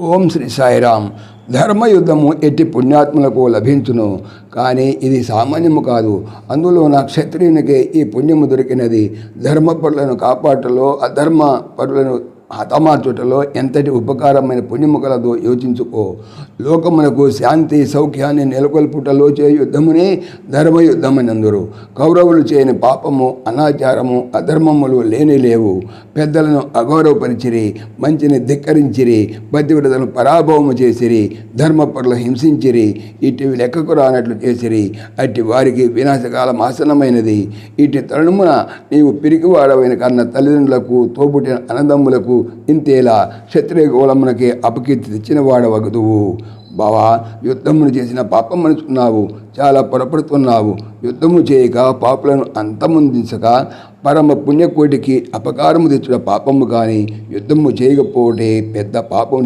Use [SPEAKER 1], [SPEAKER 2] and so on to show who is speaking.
[SPEAKER 1] ఓం శ్రీ సాయిరామ్. ధర్మయుద్ధము ఎట్టి పుణ్యాత్ములకు లభించును. కానీ ఇది సామాన్యము కాదు. అందులో నా క్షత్రియునికి ఈ పుణ్యము దొరికినది. ధర్మ పరులను కాపాటలో అధర్మ పరులను హతమార్చుటలో ఎంతటి ఉపకారమైన పుణ్యము కలదో యోచించుకో. లోకమునకు శాంతి సౌఖ్యాన్ని నెలకొల్పుటలో చే యుద్ధమునే ధర్మయుద్ధమని అందరు కౌరవులు చేయని పాపము అనాచారము అధర్మములు లేని లేవు. పెద్దలను అగౌరవపరిచిరి మంచిని ధిక్కరించిరి పతివ్రతను పరాభవము చేసిరి ధర్మపరులు హింసించిరి ఇటు లెక్కకు రానట్లు చేసిరి. అట్టి వారికి వినాశకాలం ఆసనమైనది ఇటు తరుణమున నీవు పిరికివాడవైన కన్న తల్లిదండ్రులకు తోబుట్టిన అన్నదమ్ములకు ఇంతేలా క్షత్రియగోళమునకే అపకీర్తి తెచ్చినవాడవగదువు. బావా యుద్ధమును చేసిన పాపం అనుకున్నావు చాలా పొరపడుతున్నావు. యుద్ధము చేయక పాపులను అంతమొందించక పరమ పుణ్యకోటికి అపకారము తెచ్చిన పాపము కానీ యుద్ధము చేయకపోతే పెద్ద పాపం